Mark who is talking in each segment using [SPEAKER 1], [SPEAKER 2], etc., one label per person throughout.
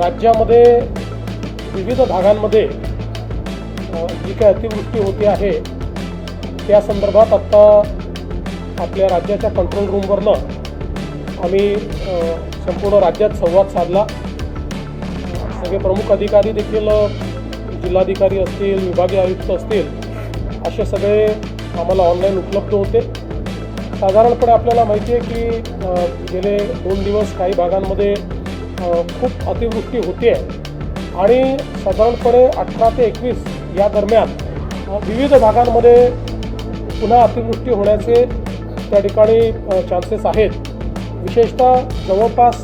[SPEAKER 1] राज्यामध्ये विविध भागांमध्ये जी काही अतिवृष्टी होती आहे त्या संदर्भात आत्ता आपल्या राज्याच्या कंट्रोल रूमवरनं आम्ही संपूर्ण राज्यात संवाद साधला. सगळे प्रमुख अधिकारी देखील जिल्हाधिकारी असतील विभागीय आयुक्त असतील असे सगळे आम्हाला ऑनलाईन उपलब्ध होते. साधारणपणे आपल्याला माहिती आहे की गेले दोन दिवस काही भागांमध्ये खूप अतिवृष्टी होते आणि साधारणपणे अठरा ते एकवीस या दरम्यान विविध भागांमध्ये पुन्हा अतिवृष्टी होण्याचे त्या ठिकाणी चान्सेस आहेत. विशेषतः जवळपास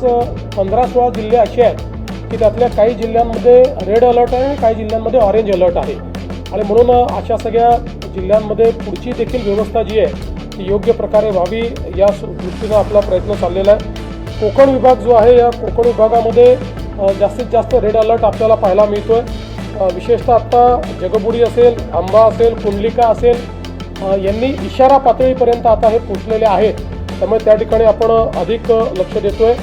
[SPEAKER 1] पंधरा सोळा जिल्हे असे आहेत की त्यातल्या काही जिल्ह्यांमध्ये रेड अलर्ट आहे आणि काही जिल्ह्यांमध्ये ऑरेंज अलर्ट आहे. आणि म्हणून अशा सगळ्या जिल्ह्यांमध्ये पुढची देखील व्यवस्था जी आहे ती योग्य प्रकारे व्हावी या दृष्टीनं आपला प्रयत्न चाललेला आहे. कोकण विभाग जो आहे या कोकण विभागामध्ये जास्तीत जास्त रेड अलर्ट आपल्याला पाहायला मिळतो आहे विशेषतः आत्ता जगबुडी असेल आंबा असेल कुंडलिका असेल यांनी इशारा पातळीपर्यंत आता हे पोचलेले आहेत. त्यामुळे त्या ठिकाणी आपण अधिक लक्ष देतोय.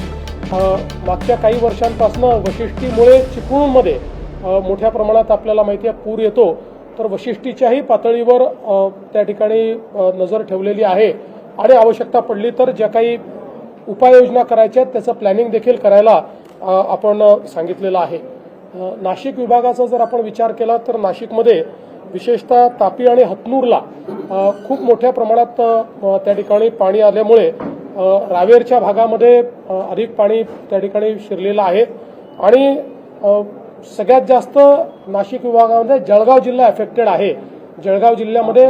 [SPEAKER 1] आहे मागच्या काही वर्षांपासून वशिष्ठीमुळे चिपळूणमध्ये मोठ्या प्रमाणात आपल्याला माहिती आहे पूर येतो. तर वशिष्ठीच्याही पातळीवर त्या ठिकाणी नजर ठेवलेली आहे. आणि आवश्यकता पडली तर ज्या काही उपाययोजना करायच्या आहेत त्याचं प्लॅनिंग देखील करायला आपण सांगितलेलं आहे. नाशिक विभागाचा जर आपण विचार केला तर नाशिकमध्ये विशेषतः तापी आणि हतनूरला खूप मोठ्या प्रमाणात त्या ठिकाणी पाणी आल्यामुळे रावेरच्या भागामध्ये अधिक पाणी त्या ठिकाणी शिरलेलं आहे. आणि सगळ्यात जास्त नाशिक विभागामध्ये जळगाव जिल्हा अफेक्टेड आहे. जळगाव जिल्ह्यामध्ये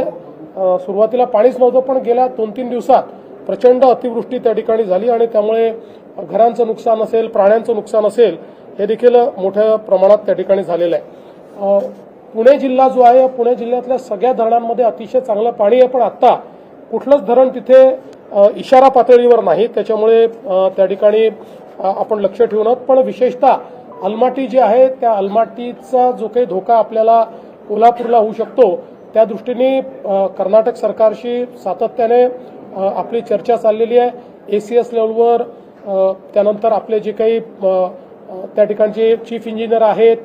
[SPEAKER 1] सुरुवातीला पाणीच नव्हतं पण गेल्या दोन तीन दिवसात प्रचंड अतिवृष्टी त्या ठिकाणी झाली आणि त्यामुळे घरांचं नुकसान असेल प्राण्यांचं नुकसान असेल हे देखील मोठ्या प्रमाणात त्या ठिकाणी झालेलं आहे. पुणे जिल्हा जो आहे पुणे जिल्ह्यातल्या सगळ्या धरणांमध्ये अतिशय चांगलं पाणी आहे पण आत्ता कुठलंच धरण तिथे इशारा पातळीवर नाही. त्याच्यामुळे त्या ठिकाणी आपण लक्ष ठेवून आहोत. पण विशेषतः अलमाटी जी आहे त्या अलमाटीचा जो काही धोका आपल्याला कोल्हापूरला होऊ शकतो त्या दृष्टीने कर्नाटक सरकारशी सातत्याने आपली चर्चा चाललेली आहे. ए सी एस लेवलवर त्यानंतर आपले जे काही त्या ठिकाणचे चीफ इंजिनियर आहेत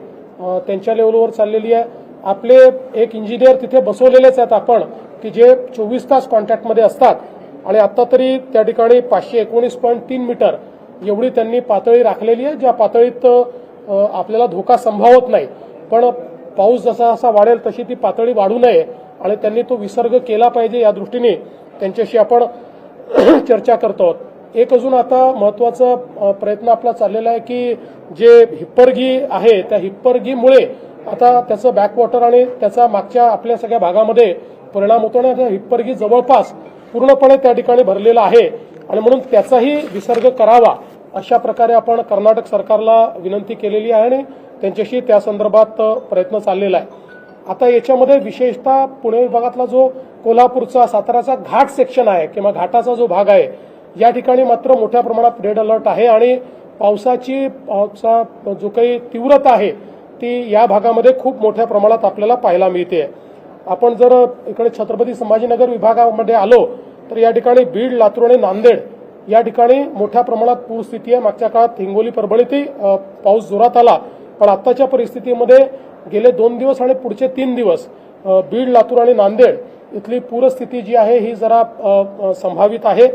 [SPEAKER 1] त्यांच्या लेवलवर चाललेली आहे. आपले एक इंजिनियर तिथे बसवलेलेच आहेत आपण की जे चोवीस तास कॉन्टॅक्टमध्ये असतात. आणि आता तरी त्या ठिकाणी पाचशे एकोणीस पॉईंट तीन मीटर एवढी त्यांनी पातळी राखलेली आहे ज्या पातळीत आपल्याला धोका संभावत नाही. पण पाऊस जसा जसा वाढेल तशी ती पातळी वाढू नये. आणि त्यांनी तो विसर्ग केला पाहिजे या दृष्टीने. त्यांच्याशी आपण चर्चा करतो आहोत. एक अजून आता महत्त्वाचा प्रयत्न आपला चाललेला आहे की जे हिप्परगी आहे त्या हिप्परगीमुळे आता त्याचं बॅकवॉटर आणि त्याचा मागच्या आपल्या सगळ्या भागामध्ये परिणाम होतो आणि आता हिप्परगी जवळपास पूर्णपणे त्या ठिकाणी भरलेला आहे. आणि म्हणून त्याचाही विसर्ग करावा अशा प्रकारे आपण कर्नाटक सरकारला विनंती केलेली आहे आणि त्यांच्याशी त्या संदर्भात प्रयत्न चाललेला आहे. आता याच्यामध्ये विशेषतः पुणे विभागातला जो कोल्हापूरचा साताराचा घाट सेक्शन आहे किंवा घाटाचा जो भाग आहे या ठिकाणी मात्र मोठ्या प्रमाणात रेड अलर्ट आहे आणि पावसाची पावसा जो काही तीव्रता आहे ती या भागामध्ये खूप मोठ्या प्रमाणात आपल्याला पाहायला मिळते. आपण जर इकडे छत्रपती संभाजीनगर विभागामध्ये आलो तर या ठिकाणी बीड लातूर आणि नांदेड या ठिकाणी मोठ्या प्रमाणात पूरस्थिती आहे. मागच्या काळात हिंगोली परभणीतही पाऊस जोरात आला. पण आत्ताच्या परिस्थितीमध्ये गेले दोन दिवस आणि पुढचे तीन दिवस बीड लातूर आणि नांदेड इथली पूरस्थिती जी आहे ही जरा संभावित आहे.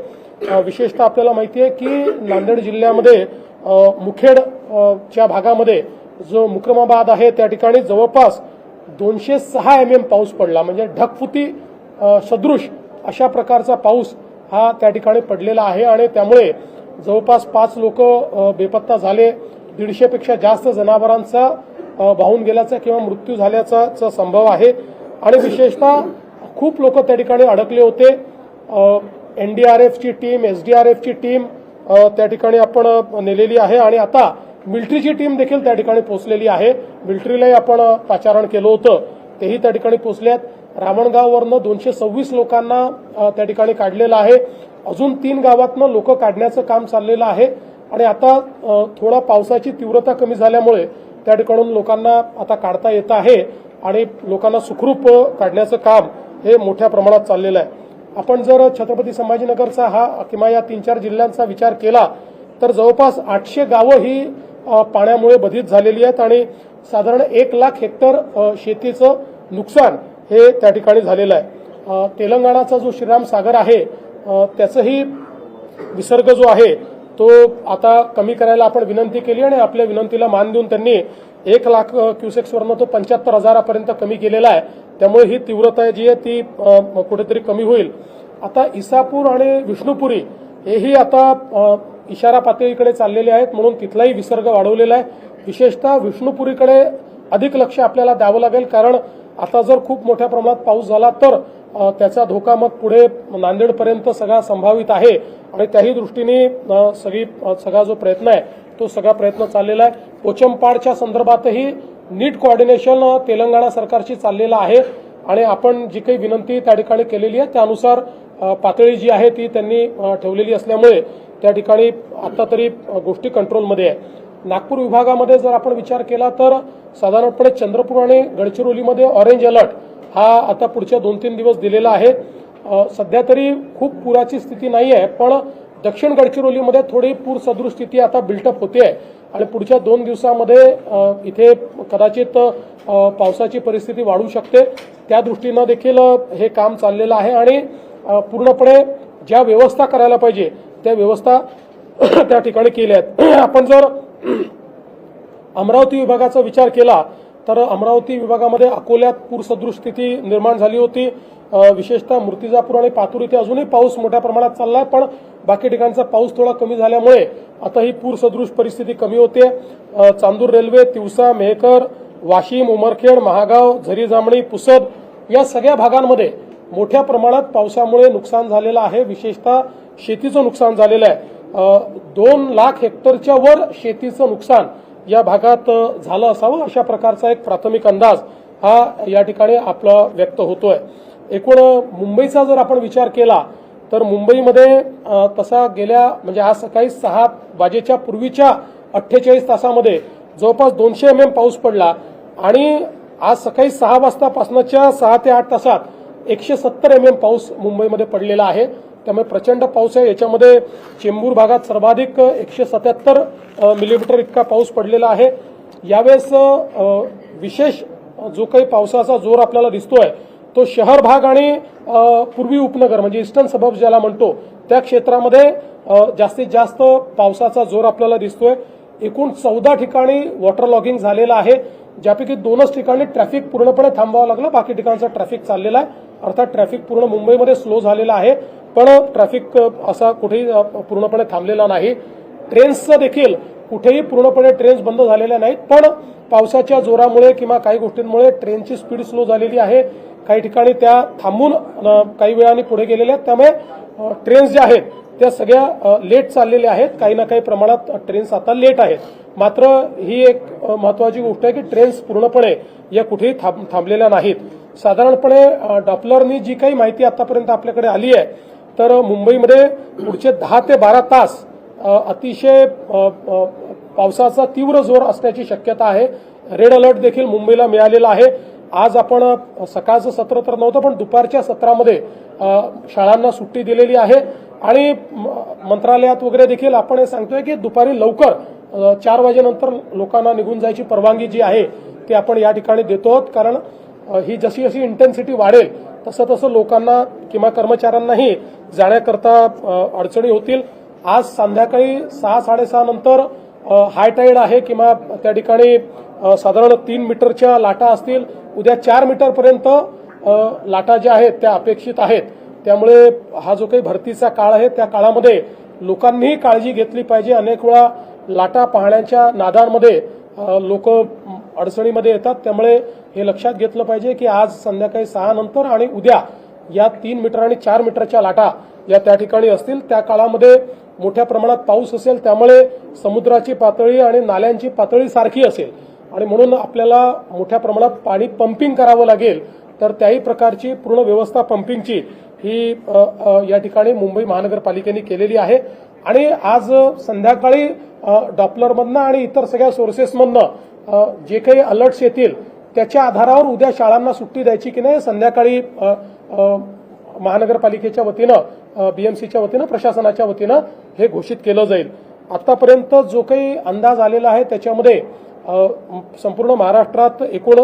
[SPEAKER 1] विशेषतः आपल्याला माहिती आहे की नांदेड जिल्ह्यामध्ये मुखेड च्या भागामध्ये जो मुक्रमाबाद आहे त्या ठिकाणी जवळपास दोनशे सहा एम एम पाऊस पडला. म्हणजे ढकफुती सदृश अशा प्रकारचा पाऊस हा त्या ठिकाणी पडलेला आहे आणि त्यामुळे जवळपास पाच लोक बेपत्ता झाले. दीडशेपेक्षा जास्त जनावरांचा वाहून गेल्याचा किंवा मृत्यू झाल्याचा संभव आहे. आणि विशेषतः खूप लोक त्या ठिकाणी अडकले होते. एनडीआरएफची टीम एसडीआरएफची टीम त्या ठिकाणी आपण नेलेली आहे. आणि आता मिलिटरीची टीम देखील त्या ठिकाणी पोहोचलेली आहे. मिलिटरीलाही आपण पाचारण केलं होतं. तेही त्या ठिकाणी पोहोचल्यात. रावणगाववरनं दोनशे सव्वीस लोकांना त्या ठिकाणी काढलेलं आहे. अजून तीन गावातनं लोक काढण्याचं काम चाललेलं आहे. आणि आता थोडा पावसाची तीव्रता कमी झाल्यामुळे त्या ठिकाणून लोकांना आता काढता येत आहे आणि लोकांना सुखरूप काढण्याचं काम हे मोठ्या प्रमाणात चाललेलं आहे. आपण जर छत्रपती संभाजीनगरचा हा किंवा या तीन चार जिल्ह्यांचा विचार केला तर जवळपास आठशे गावं ही पाण्यामुळे बधित झालेली आहेत आणि साधारण एक लाख हेक्टर शेतीचं नुकसान हे त्या ठिकाणी झालेलं आहे. तेलंगणाचा जो श्रीराम सागर आहे त्याचंही विसर्ग जो आहे तो आता कमी करायला आपण विनंती केली आणि आपल्या विनंतीला मान देऊन त्यांनी एक लाख क्युसेक्सवरनं तो पंच्याहत्तर हजारापर्यंत कमी केलेला आहे. त्यामुळे ही तीव्रता जी आहे ती कुठेतरी कमी होईल. आता इसापूर आणि विष्णुपुरी हेही आता इशारा पातळीकडे चाललेले आहेत म्हणून तिथलाही विसर्ग वाढवलेला आहे. विशेषतः विष्णुपुरीकडे अधिक लक्ष आपल्याला द्यावं लागेल कारण आता जर खूप मोठ्या प्रमाणात पाऊस झाला तर त्याचा धोका मग पुढे नांदेडपर्यंत सगळा संभावित आहे. आणि त्याही दृष्टीने सगळी सगळा जो प्रयत्न आहे तो सगळा प्रयत्न चाललेला आहे. पोचमपाडच्या संदर्भातही नीट कोऑर्डिनेशन तेलंगणा सरकारशी चाललेलं आहे. आणि आपण जी काही विनंती त्या ठिकाणी केलेली आहे त्यानुसार पातळी जी आहे ती त्यांनी ठेवलेली असल्यामुळे त्या ठिकाणी आता तरी गोष्टी कंट्रोलमध्ये आहे नागपूर विभागामध्ये जर आपण विचार केला तर साधारणपणे चंद्रपूर आणि गडचिरोलीमध्ये ऑरेंज अलर्ट हा आता पुढच्या दोन तीन दिवस दिलेला आहे. सध्या तरी खूप पुराची स्थिती नाही आहे पण दक्षिण गडचिरोलीमध्ये थोडी पूर सदृश स्थिती आता बिल्टअप होते आहे आणि पुढच्या दोन दिवसामध्ये इथे कदाचित पावसाची परिस्थिती वाढू शकते. त्या दृष्टीनं देखील हे काम चाललेलं आहे. आणि पूर्णपणे ज्या व्यवस्था करायला पाहिजे त्या व्यवस्था त्या ठिकाणी केल्या आहेत. आपण जर अमरावती विभागाचा विचार केला तर अमरावती विभागामध्ये अकोल्यात पूरसदृश स्थिती निर्माण झाली होती. विशेषतः मूर्तिजापूर आणि पातूर इथे अजूनही पाऊस मोठ्या प्रमाणात चालला आहे पण बाकी ठिकाणचा पाऊस थोडा कमी झाल्यामुळे आता ही पूरसदृश परिस्थिती कमी होते. चांदूर रेल्वे तिवसा मेहकर वाशिम उमरखेड महागाव झरी जामणी पुसद या सगळ्या भागांमध्ये मोठ्या प्रमाणात पावसामुळे नुकसान झालेलं आहे. विशेषतः शेतीचं नुकसान झालेलं आहे. दोन लाख हेक्टरच्या वर शेतीचं नुकसान या भागात झालं असावं अशा प्रकारचा एक प्राथमिक अंदाज हा या ठिकाणी आपला व्यक्त होतोय. एकूण मुंबईचा जर आपण विचार केला तर मुंबईमध्ये तसा गेल्या म्हणजे आज सकाळी सहा वाजेच्या पूर्वीच्या अठ्ठेचाळीस तासामध्ये जवळपास दोनशे एम एम पाऊस पडला आणि आज सकाळी सहा वाजतापासूनच्या सहा ते आठ तासात एकशे सत्तर एम एम पाऊस मुंबईमध्ये पडलेला आहे. त्यामुळे प्रचंड पाऊस आहे. याच्यामध्ये चेंबूर भागात सर्वाधिक एकशे सत्याहत्तर मिलीमीटर इतका पाऊस पडलेला आहे. यावेळेस विशेष जो काही पावसाचा जोर आपल्याला दिसतोय तो शहर भाग आणि पूर्वी उपनगर म्हणजे ईस्टर्न सबब ज्याला म्हणतो त्या क्षेत्रामध्ये जास्तीत जास्त पावसाचा जोर आपल्याला दिसतोय. एकूण चौदा ठिकाणी वॉटर लॉगिंग झालेलं आहे ज्यापैकी दोनच ठिकाणी ट्रॅफिक पूर्णपणे थांबावं लागलं. बाकी ठिकाणचं ट्रॅफिक चाललेलं आहे. अर्थात ट्रॅफिक पूर्ण मुंबईमध्ये स्लो झालेलं आहे. पण ट्रॅफिक असा कुठेही पूर्णपणे थांबलेला नाही. ट्रेन्सचं देखील कुठेही पूर्णपणे ट्रेन्स बंद झालेल्या नाहीत पण पावसाच्या जोरामुळे किंवा काही गोष्टींमुळे ट्रेनची स्पीड स्लो झालेली आहे. काही ठिकाणी त्या थांबून काही वेळाने पुढे गेलेल्या आहेत. त्यामुळे ट्रेन्स ज्या आहेत त्या सगळ्या लेट चाललेल्या आहेत. काही ना काही प्रमाणात ट्रेन्स आता लेट आहेत. मात्र ही एक महत्वाची गोष्ट आहे की ट्रेन्स पूर्णपणे या कुठेही थांब थांबलेल्या नाहीत. साधारणपणे डॉपलरनी जी काही माहिती आतापर्यंत आपल्याकडे आली आहे तर मुंबईमध्ये पुढचे दहा ते बारा तास अतिशय पावसाचा तीव्र जोर असण्याची शक्यता आहे. रेड अलर्ट देखील मुंबईला मिळालेला आहे. आज आपण सकाळचं सत्र तर नव्हतं पण दुपारच्या सत्रामध्ये शाळांना सुट्टी दिलेली आहे. आणि म- मंत्रालयात वगैरे देखील आपण हे सांगतोय की दुपारी लवकर चार वाजेनंतर लोकांना निघून जायची परवानगी जी आहे ती आपण या ठिकाणी देतो आहोत. कारण ही जशी जशी इंटेन्सिटी वाढेल तसं तसं लोकांना किंवा कर्मचाऱ्यांनाही जाण्याकरता अडचणी होतील. आज संध्याकाळी सहा साडेसहा नंतर हाय टाईड आहे किंवा त्या ठिकाणी साधारण तीन मीटरच्या लाटा असतील. उद्या चार मीटरपर्यंत लाटा ज्या आहेत त्या अपेक्षित आहेत. त्यामुळे हा जो काही भरतीचा काळ आहे त्या काळामध्ये लोकांनीही काळजी घेतली पाहिजे. अनेक वेळा लाटा पाहण्याच्या नादांमध्ये लोक अडचणीमध्ये येतात. त्यामुळे हे लक्षात घेतलं पाहिजे की आज संध्याकाळी सहा नंतर आणि उद्या या तीन मीटर आणि चार मीटरच्या लाटा या त्या ठिकाणी असतील. त्या काळामध्ये मोठ्या प्रमाणात पाऊस असेल त्यामुळे समुद्राची पातळी आणि नाल्यांची पातळी सारखी असेल. आणि म्हणून आपल्याला मोठ्या प्रमाणात पाणी पंपिंग करावं लागेल. तर त्याही प्रकारची पूर्ण व्यवस्था पंपिंगची ही या ठिकाणी मुंबई महानगरपालिकेने केलेली आहे. आणि आज संध्याकाळी डॉपलरमधनं आणि इतर सगळ्या सोर्सेसमधनं जे काही अलर्ट्स येतील त्याच्या आधारावर उद्या शाळांना सुट्टी द्यायची की नाही संध्याकाळी महानगरपालिकेच्या वतीनं बीएमसीच्या वतीनं प्रशासनाच्या वतीनं हे घोषित केलं जाईल. आतापर्यंत जो काही अंदाज आलेला आहे त्याच्यामध्ये संपूर्ण महाराष्ट्रात एकूण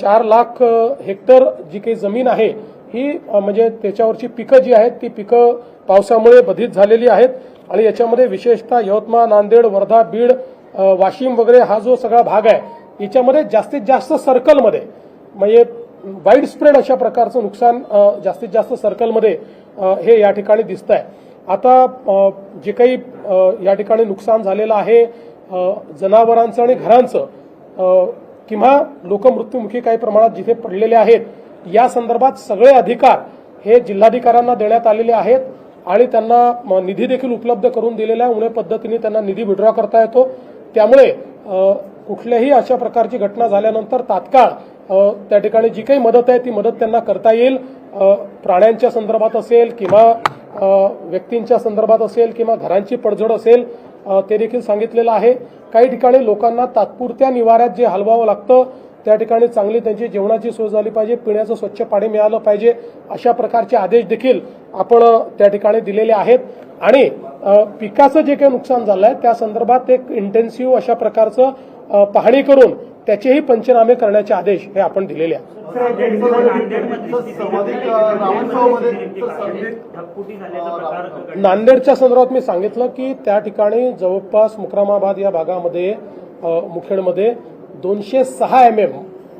[SPEAKER 1] चार लाख हेक्टर जी काही जमीन आहे ही म्हणजे त्याच्यावरची पिकं जी आहेत ती पिकं पावसामुळे बधित झालेली आहेत. आणि याच्यामध्ये विशेषतः यवतमाळ नांदेड वर्धा बीड वाशिम वगैरे हा जो सगळा भाग आहे याच्यामध्ये जास्तीत जास्त सर्कलमध्ये म्हणजे वाईड स्प्रेड अशा प्रकारचं नुकसान जास्तीत जास्त सर्कलमध्ये हे या ठिकाणी दिसत आहे आता जे काही या ठिकाणी नुकसान झालेलं आहे जनावरांचं आणि घरांचं किंवा लोक मृत्यूमुखी काही प्रमाणात जिथे पडलेले आहेत या संदर्भात सगळे अधिकार हे जिल्हाधिकाऱ्यांना देण्यात आलेले आहेत आणि त्यांना निधी देखील उपलब्ध करून दिलेला आहे. उणे पद्धतीने त्यांना निधी विड्रॉ करता येतो. त्यामुळे कुठल्याही अशा प्रकारची घटना झाल्यानंतर तात्काळ त्या ठिकाणी जी काही मदत आहे ती मदत त्यांना करता येईल. प्राण्यांच्या संदर्भात असेल किंवा व्यक्तींच्या संदर्भात असेल किंवा घरांची पडझड असेल ते देखील सांगितलेलं आहे. काही ठिकाणी लोकांना तात्पुरत्या निवाऱ्यात जे हलवावं लागतं त्या ठिकाणी चांगली त्यांची जेवणाची सोय झाली पाहिजे पिण्याचं स्वच्छ पाणी मिळालं पाहिजे अशा प्रकारचे आदेश देखील आपण त्या ठिकाणी दिलेले आहेत. आणि पिकाचं जे काही नुकसान झालंय त्या संदर्भात एक इंटेन्सिव्ह अशा प्रकारचं पाहणी करून त्याचेही पंचनामे करण्याचे आदेश हे आपण दिलेले आहेत. नांदेडच्या संदर्भात मी सांगितलं की त्या ठिकाणी जवळपास मुक्रामाबाद या भागामध्ये मुखेडमध्ये दोनशे सहा एम एम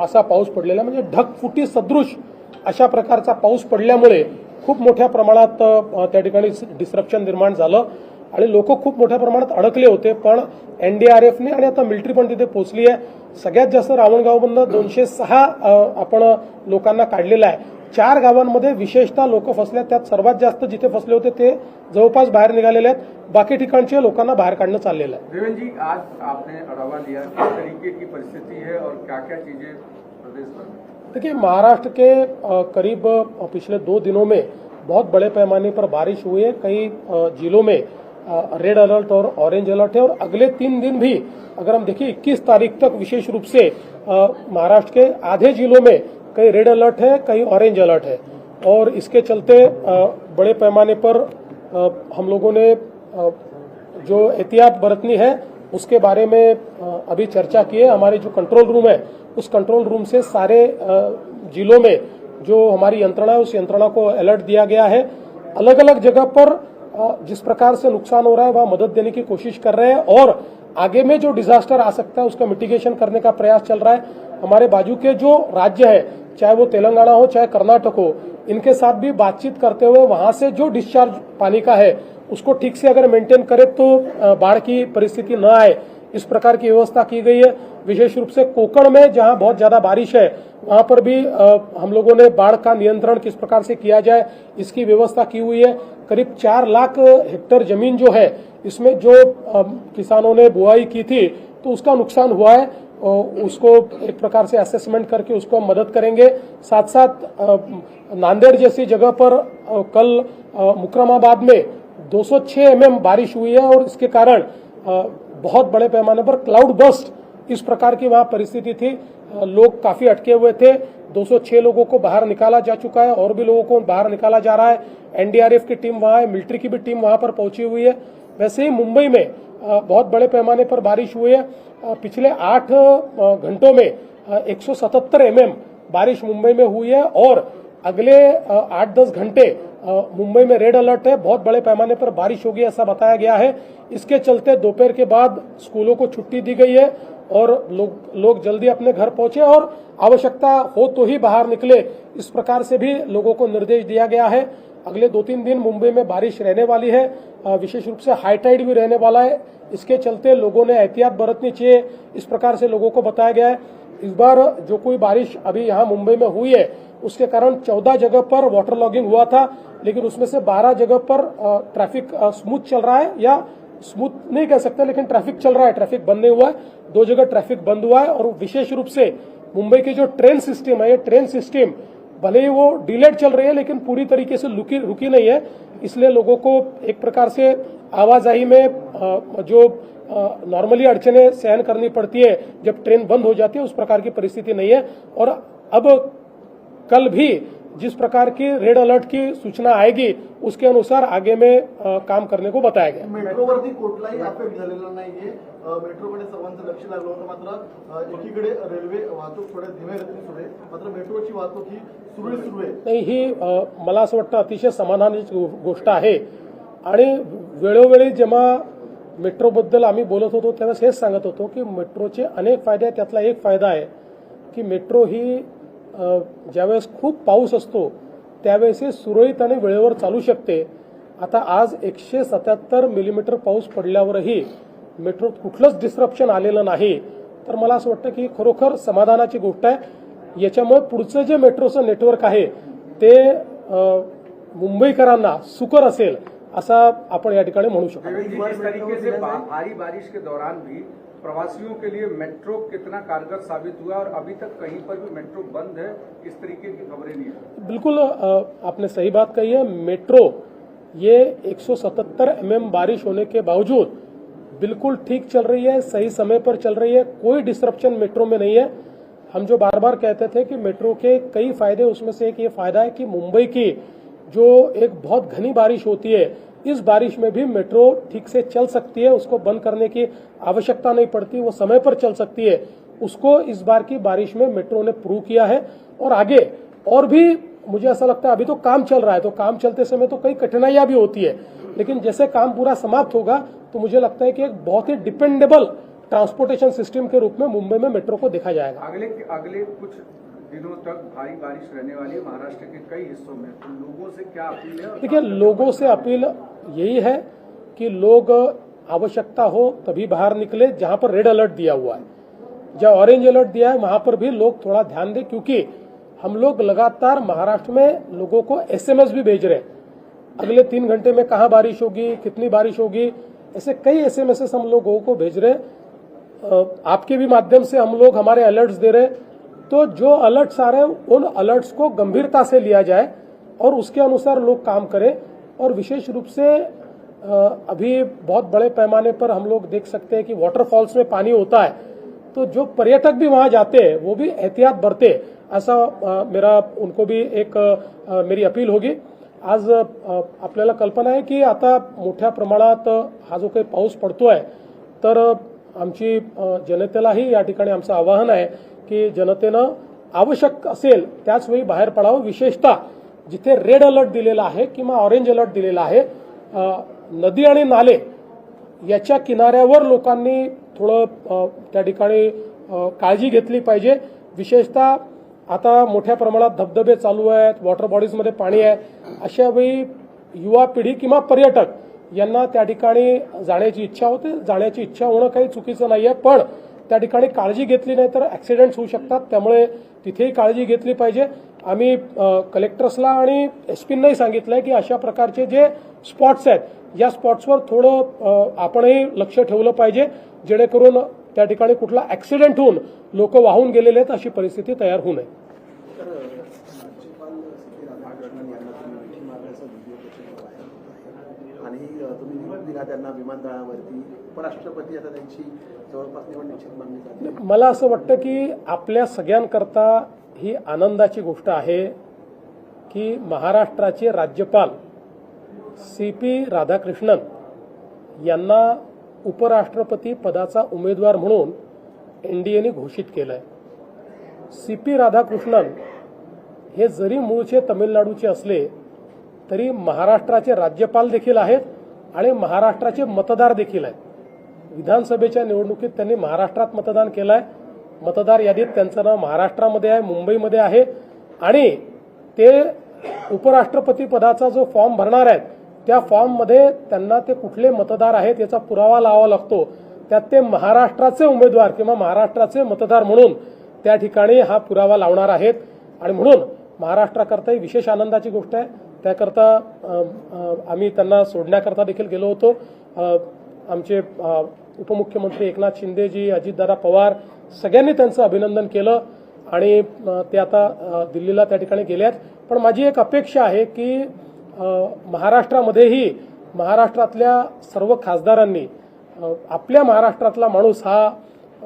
[SPEAKER 1] असा पाऊस पडलेला आहे. म्हणजे ढगफुटी सदृश अशा प्रकारचा पाऊस पडल्यामुळे खूप मोठ्या प्रमाणात त्या ठिकाणी डिस्ट्रप्शन निर्माण झालं आणि लोक खूप मोठ्या प्रमाणात अडकले होते. पण एनडीआरएफने आणि आता मिलिटरी पण तिथे पोहोचली आहे. सगळ्यात जास्त रावणगावमधनं दोनशे सहा आपण लोकांना काढलेलं आहे. चार गावांमध्ये विशेषतः लोक फसले त्यात सर्वात जास्त जिथे फसले होते ते जवळपास बाहेर निघालेले आहेत. बाकी ठिकाणचे लोकांना बाहेर काढणं चाललेलं आहे.
[SPEAKER 2] जी आज आपने अड़ावा लिया किस तरीके की परिस्थिती है और क्या क्या चीजें
[SPEAKER 1] देखिए, महाराष्ट्र के करीब पिछले दो दिनों में बहुत बड़े पैमाने पर बारिश हुई है। कई जिलों में रेड अलर्ट और ऑरेंज अलर्ट है और अगले तीन दिन भी अगर हम देखिए 21 तारीख तक विशेष रूप से महाराष्ट्र के आधे जिलों में कई रेड अलर्ट है, कई ऑरेंज अलर्ट है। और इसके चलते बड़े पैमाने पर हम लोगों ने जो एहतियात बरतनी है उसके बारे में अभी चर्चा की है। हमारे जो कंट्रोल रूम है, उस कंट्रोल रूम से सारे जिलों में जो हमारी यंत्रणा है, उस यंत्रणा को अलर्ट दिया गया है। अलग अलग जगह पर जिस प्रकार से नुकसान हो रहा है, वहाँ मदद देने की कोशिश कर रहे हैं और आगे में जो डिजास्टर आ सकता है, उसका मिटिगेशन करने का प्रयास चल रहा है। हमारे बाजू के जो राज्य है, चाहे वो तेलंगाना हो, चाहे कर्नाटक हो, इनके साथ भी बातचीत करते हुए वहाँ से जो डिस्चार्ज पानी का है उसको ठीक से अगर मेंटेन करे तो बाढ़ की परिस्थिति न आए। इस प्रकार की व्यवस्था की गई है। विशेष रूप से कोकण में, जहाँ बहुत ज़्यादा बारिश है, वहाँ पर भी हम लोगों ने बाढ़ का नियंत्रण किस प्रकार से किया जाए, इसकी व्यवस्था की हुई है। करीब चार लाख हेक्टर ज़मीन जो है, इसमें जो किसानों ने बुआई की थी तो उसका नुकसान हुआ है। उसको एक प्रकार से असेसमेंट करके उसको हम मदद करेंगे। साथ साथ नांदेड़ जैसी जगह पर कल मुकरमाबाद में 206 एमएम बारिश हुई है और इसके कारण बहुत बड़े पैमाने पर क्लाउड बस्ट इस प्रकार की वहाँ परिस्थिति थी। लोग काफ़ी अटके हुए थे। 206 लोगों को बाहर निकाला जा चुका है और भी लोगों को बाहर निकाला जा रहा है। एनडीआरएफ की टीम वहाँ है, मिलिट्री की भी टीम वहाँ पर पहुँची हुई है। वैसे ही मुंबई में बहुत बड़े पैमाने पर बारिश हुई है। पिछले आठ घंटों में एक सौ एमएम बारिश मुंबई में हुई है और अगले आठ दस घंटे मुंबई में रेड अलर्ट है। बहुत बड़े पैमाने पर बारिश होगी ऐसा बताया गया है। इसके चलते दोपहर के बाद स्कूलों को छुट्टी दी गई है और लोग लोग जल्दी अपने घर पहुँचे और आवश्यकता हो तो ही बाहर निकले। इस प्रकार से भी लोगों को निर्देश दिया गया है। अगले दो तीन दिन मुंबई में बारिश रहने वाली है। विशेष रूप से हाई टाइड भी रहने वाला है। इसके चलते लोगों ने एहतियात बरतनी चाहिए। इस प्रकार से लोगों को बताया गया है। इस बार जो कोई बारिश अभी यहाँ मुंबई में हुई है उसके कारण चौदह जगह पर वाटर लॉगिंग हुआ था, लेकिन उसमें से बारह जगह पर ट्रैफ़िक स्मूथ चल रहा है या स्मूथ नहीं कह सकते, लेकिन ट्रैफ़िक चल रहा है ट्रैफ़िक बंद नहीं हुआ है। दो जगह ट्रैफ़िक बंद हुआ है और विशेष रूप से मुंबई की जो ट्रेन सिस्टम है, ये ट्रेन सिस्टम भले ही वो डिलेड चल रही है, लेकिन पूरी तरीके से रुकी रुकी नहीं है। इसलिए लोगों को एक प्रकार से आवाजाही में जो नॉर्मली अड़चने सहन करनी पड़ती है, जब ट्रेन बंद हो जाती है, उस प्रकार की परिस्थिति नहीं है। और अब कल भी जिस प्रकार की रेड अलर्ट की सूचना आएगी उसके अनुसार आगे में अ, काम करने को बताया गया।
[SPEAKER 3] मेट्रोवरती कुठलाही अफेक्ट झालेला नाहीये मेट्रोकडे सर्वांचं लक्ष लागलं होतं मात्र एकीकडे रेल्वे वाहतूक थोड्या धीम्या गतीने सुरू आहे. मात्र मेट्रोची वाहतूक ही सुरळीत सुरू आहे.
[SPEAKER 1] नाही ही अ, मला असं वाटतं अतिशय समाधानाची गोष्ट आहे. आणि वेळोवेळी जेव्हा मेट्रोबद्दल आम्ही बोलत होतो त्यावेळेस हेच सांगत होतो की मेट्रोचे अनेक फ़ायदे आहेत त्यातला एक फ़ायदा आहे की मेट्रो ही ज्यावेळेस खूप पाऊस असतो त्यावेळेस हे सुरळीत आणि वेळेवर चालू शकते. आता आज एकशे सत्याहत्तर मिलीमीटर पाऊस पडल्यावरही मेट्रोत कुठलंच डिस्रप्शन आलेलं नाही. तर मला असं वाटतं की खरोखर समाधानाची गोष्ट आहे. याच्यामुळे पुढचं जे मेट्रोचं नेटवर्क आहे ते मुंबईकरांना सुकर असेल असा आपण या ठिकाणी म्हणू शकतो.
[SPEAKER 2] भारी बारिश के दौरान भी प्रवासियों के लिए मेट्रो कितना कारगर साबित हुआ और अभी तक कहीं पर भी मेट्रो बंद है इस तरीके की खबरें नहीं है
[SPEAKER 1] बिल्कुल आपने सही बात कही है, मेट्रो, ये 177 एमएम बारिश होने के बावजूद बिल्कुल ठीक चल रही है, सही समय पर चल रही है, कोई डिस्ट्रप्शन मेट्रो में नहीं है। हम जो बार बार कहते थे कि मेट्रो के कई फ़ायदे, उसमें से एक ये फ़ायदा है कि मुंबई की जो एक बहुत घनी बारिश होती है इस बारिश में भी मेट्रो ठीक से चल सकती है, उसको बंद करने की आवश्यकता नहीं पड़ती, वो समय पर चल सकती है। उसको इस बार की बारिश में मेट्रो ने प्रूव किया है। और आगे, और भी मुझे ऐसा लगता है, अभी तो काम चल रहा है तो काम चलते समय तो कई कठिनाइयाँ भी होती है, लेकिन जैसे काम पूरा समाप्त होगा तो मुझे लगता है कि एक बहुत ही डिपेंडेबल ट्रांसपोर्टेशन सिस्टम के रूप में मुंबई में मेट्रो को देखा जाएगा।
[SPEAKER 2] अगले अगले कुछ दिनों तक भारी बारिश रहने वाली है महाराष्ट्र के कई हिस्सों में। तो लोगों से क्या अपील है
[SPEAKER 1] देखिए लोगों से अपील यही है कि लोग आवश्यकता हो तभी बाहर निकले जहाँ पर रेड अलर्ट दिया हुआ है। जहाँ ऑरेंज अलर्ट दिया है वहाँ पर भी लोग थोड़ा ध्यान दें क्योंकि हम लोग लगातार महाराष्ट्र में लोगों को एसएमएस भी भेज रहे हैं। अगले तीन घंटे में कहाँ बारिश होगी कितनी बारिश होगी ऐसे कई एसएमएस हम लोगों को भेज रहे हैं। आपके भी माध्यम से हम लोग हमारे अलर्ट्स दे रहे हैं। तो जो अलर्ट्स आ रहे हैं उन अलर्ट्स को गंभीरता से लिया जाए और उसके अनुसार लोग काम करें। और विशेष रूप से अभी बहुत बड़े पैमाने पर हम लोग देख सकते हैं कि वाटरफॉल्स में पानी होता है। तो जो पर्यटक भी वहाँ जाते हैं वो भी एहतियात बरते। ऐसा मेरा उनको भी एक अ, मेरी अपील होगी। आज अ, आपल्याला कल्पना आहे की आता मोठ्या प्रमाणात हा जो काही पाऊस पडतोय तर आमची अ, जनतेलाही या ठिकाणी आमचं आवाहन आहे की जनतेनं आवश्यक असेल त्याचवेळी बाहेर पडावं. विशेषतः जिथे रेड अलर्ट दिलेला आहे किंवा ऑरेंज अलर्ट दिलेला आहे नदी आणि नाले याच्या किनाऱ्यावर लोकांनी थोडं त्या ठिकाणी काळजी घेतली पाहिजे. विशेषतः आता मोठ्या प्रमाणात धबधबे चालू आहेत वॉटर बॉडीजमध्ये पाणी आहे. अशा वेळी युवा पिढी किंवा पर्यटक यांना त्या ठिकाणी जाण्याची इच्छा होते. जाण्याची इच्छा होणं काही चुकीचं नाही आहे पण त्या ठिकाणी काळजी घेतली नाही तर ऍक्सिडेंट्स होऊ शकतात. त्यामुळे तिथेही काळजी घेतली पाहिजे. आम्ही कलेक्टर्सला आणि एस पींनाही सांगितलंय की अशा प्रकारचे जे स्पॉट्स आहेत या स्पॉट्सवर थोडं आपणही लक्ष ठेवलं पाहिजे जेणेकरून त्या ठिकाणी कुठला ऍक्सिडेंट होऊन लोक वाहून गेलेले आहेत अशी परिस्थिती तयार होऊ नये.
[SPEAKER 4] आणि तुम्ही दिला त्यांना विमानतळावरती. उपराष्ट्रपती आता त्यांची जवळपास निवडणूक मानली जाते.
[SPEAKER 1] मला असं वाटतं की आपल्या सगळ्यांकरता ही आनंदाची गोष्ट आहे की महाराष्ट्राचे राज्यपाल सी पी राधाकृष्णन यांना उपराष्ट्रपती पदाचा उमेदवार म्हणून एनडीएने घोषित केलं आहे सी पी राधाकृष्णन हे जरी मूळचे तमिळनाडूचे असले तरी महाराष्ट्राचे राज्यपाल देखील आहेत आणि महाराष्ट्राचे मतदार देखील आहेत. विधानसभेच्या निवडणुकीत त्यांनी महाराष्ट्रात मतदान केलं आहे मतदार यादीत त्यांचं नाव महाराष्ट्रामध्ये आहे मुंबईमध्ये आहे. आणि ते उपराष्ट्रपती पदाचा जो फॉर्म भरणार आहेत त्या फॉर्ममध्ये त्यांना ते कुठले मतदार आहेत याचा पुरावा लावावा लागतो. त्यात ते महाराष्ट्राचे उमेदवार किंवा महाराष्ट्राचे मतदार म्हणून त्या ठिकाणी हा पुरावा लावणार आहेत. आणि म्हणून महाराष्ट्राकरताही विशेष आनंदाची गोष्ट आहे. त्याकरता आम्ही त्यांना सोडण्याकरता देखील गेलो होतो. आमचे उपमुख्यमंत्री एकनाथ शिंदेजी अजितदादा पवार सगळ्यांनी त्यांचं अभिनंदन केलं आणि ते आता दिल्लीला त्या ठिकाणी गेले आहेत पण माझी एक अपेक्षा आहे की महाराष्ट्रामध्येही महाराष्ट्रातल्या सर्व खासदारांनी आपल्या महाराष्ट्रातला माणूस हा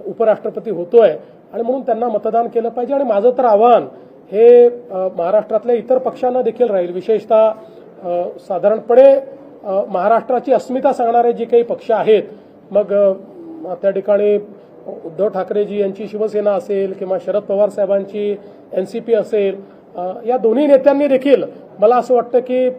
[SPEAKER 1] उपराष्ट्रपती होतोय आणि म्हणून त्यांना मतदान केलं पाहिजे. आणि माझं तर आव्हान हे महाराष्ट्रातल्या इतर पक्षांना देखील राहील. विशेषतः साधारणपणे महाराष्ट्राची अस्मिता सांगणारे जे काही पक्ष आहेत मग त्या ठिकाणी उद्धव ठाकरेजी यांची शिवसेना असेल किंवा शरद पवार साहेबांची एन सी पी असेल या दोन्ही नेत्यांनी देखील मला असं वाटतं की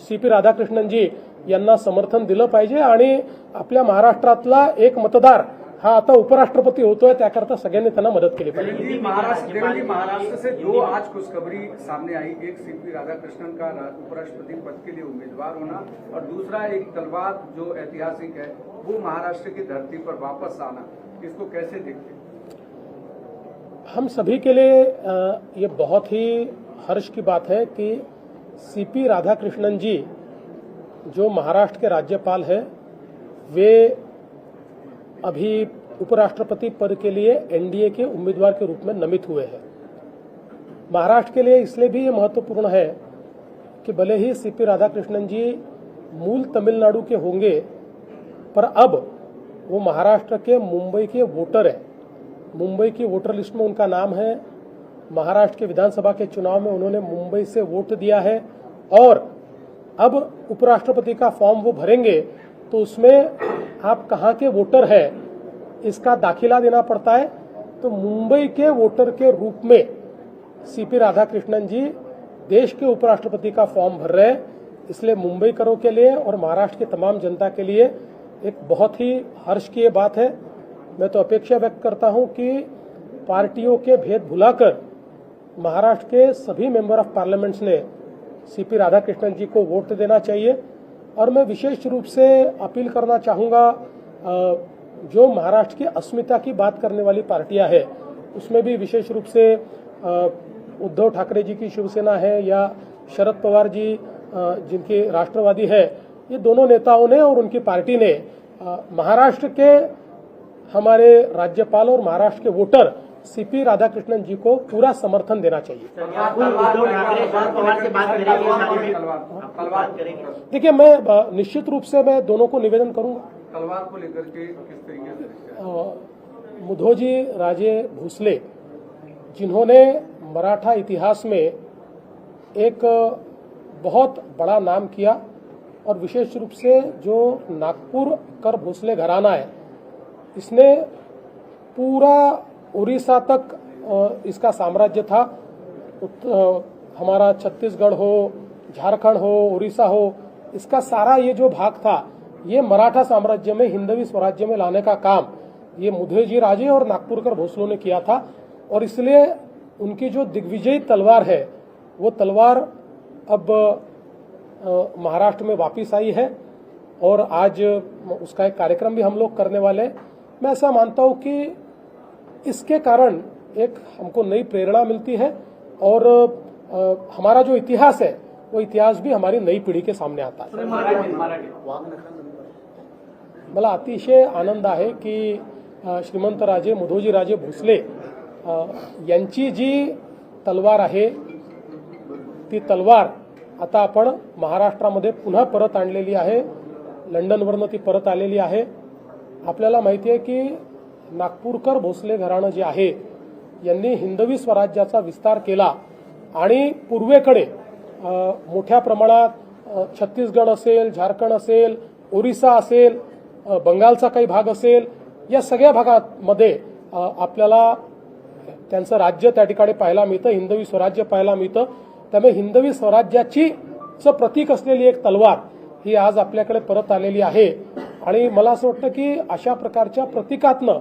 [SPEAKER 1] सी पी राधाकृष्णनजी यांना समर्थन दिलं पाहिजे आणि आपल्या महाराष्ट्रातला एक मतदार हा आता उपराष्ट्रपती होतोय त्याकरता सगळ्यांनी त्यांना मदत केली पाहिजे.
[SPEAKER 2] जी महाराष्ट्र जी से दो आज खुशखबरी सामने आई एक सीपी राधाकृष्णन का उपराष्ट्रपति पद के लिए उम्मीदवार होना और दूसरा एक तलवार जो ऐतिहासिक है वो महाराष्ट्र की धरती पर वापस आना इसको कैसे देखते
[SPEAKER 1] हम सभी के लिए ये बहुत ही हर्ष की बात है कि सीपी राधाकृष्णन जी जो महाराष्ट्र के राज्यपाल है वे अभी उपराष्ट्रपति पद के लिए एनडीए के उम्मीदवार के रूप में नमित हुए हैं। महाराष्ट्र के लिए इसलिए भी ये महत्वपूर्ण है कि भले ही सीपी राधाकृष्णन जी मूल तमिलनाडु के होंगे, पर अब वो महाराष्ट्र के मुंबई के वोटर हैं। मुंबई की वोटर लिस्ट में उनका नाम है। महाराष्ट्र के विधानसभा के चुनाव में उन्होंने मुंबई से वोट दिया है और अब उपराष्ट्रपति का फॉर्म वो भरेंगे तो उसमें आप कहाँ के वोटर हैं? इसका दाखिला देना पड़ता है। तो मुंबई के वोटर के रूप में सीपी राधाकृष्णन जी देश के उपराष्ट्रपति का फॉर्म भर रहे हैं। इसलिए मुंबई करों के लिए और महाराष्ट्र की तमाम जनता के लिए एक बहुत ही हर्ष की बात है। मैं तो अपेक्षा व्यक्त करता हूँ कि पार्टियों के भेद भुलाकर महाराष्ट्र के सभी मेंबर ऑफ़ पार्लियामेंट्स ने सीपी राधाकृष्णन जी को वोट देना चाहिए। और मैं विशेष रूप से अपील करना चाहूँगा जो महाराष्ट्र की अस्मिता की बात करने वाली पार्टियाँ हैं, उसमें भी विशेष रूप से उद्धव ठाकरे जी की शिवसेना है या शरद पवार जी जिनके राष्ट्रवादी है, ये दोनों नेताओं ने और उनकी पार्टी ने महाराष्ट्र के हमारे राज्यपाल और महाराष्ट्र के वोटर सीपी राधाकृष्णन जी को पूरा समर्थन देना चाहिए। देखिए, मैं निश्चित रूप से मैं दोनों को निवेदन करूँगा।
[SPEAKER 2] तलवार को लेकर के किस तरीके
[SPEAKER 1] मुधोजी राजे भोसले, जिन्होंने मराठा इतिहास में एक बहुत बड़ा नाम किया और विशेष रूप से जो नागपुर कर भोसले घराना है, इसने पूरा उड़ीसा तक इसका साम्राज्य था। हमारा छत्तीसगढ़ हो, झारखंड हो, उड़ीसा हो, इसका सारा ये जो भाग था, ये मराठा साम्राज्य में, हिंदवी स्वराज्य में लाने का काम, ये मुधेजी राजे और नागपुरकर भोसलों ने किया था। और इसलिए उनकी जो दिग्विजयी तलवार है, वो तलवार अब महाराष्ट्र में वापिस आई है। और आज उसका एक कार्यक्रम भी हम लोग करने वाले मैं ऐसा मानता हूँ कि इसके कारण एक हमको नई प्रेरणा मिलती है और अ, हमारा जो इतिहास है वो इतिहास भी हमारी नई पीढ़ी के सामने आता है। मला अतिशय आनंद आहे की श्रीमंत राजे मुधोजी राजे भोसले यांची जी तलवार आहे ती तलवार आता आपण महाराष्ट्रामध्ये पुन्हा परत आणलेली आहे लंडनवरनं ती परत आलेली आहे. आपल्याला माहिती आहे की नागपूरकर भोसले घराणं जे आहे यांनी हिंदवी स्वराज्याचा विस्तार केला आणि पूर्वेकडे मोठ्या प्रमाणात छत्तीसगड असेल झारखंड असेल ओरिसा असेल बंगालचा काही भाग असेल या सगळ्या भागामध्ये आपल्याला त्यांचं राज्य त्या ठिकाणी पाहायला मिळतं हिंदवी स्वराज्य पाहायला मिळतं. त्यामुळे हिंदवी स्वराज्याची प्रतीक असलेली एक तलवार ही आज आपल्याकडे परत आलेली आहे. आणि मला असं वाटतं की अशा प्रकारच्या प्रतिकातनं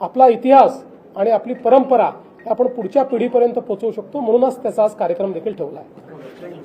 [SPEAKER 1] आपला इतिहास आणि आपली परंपरा आपण पुढच्या पिढीपर्यंत पोहोचवू शकतो. म्हणूनच त्याचा आज कार्यक्रम देखील ठेवला आहे.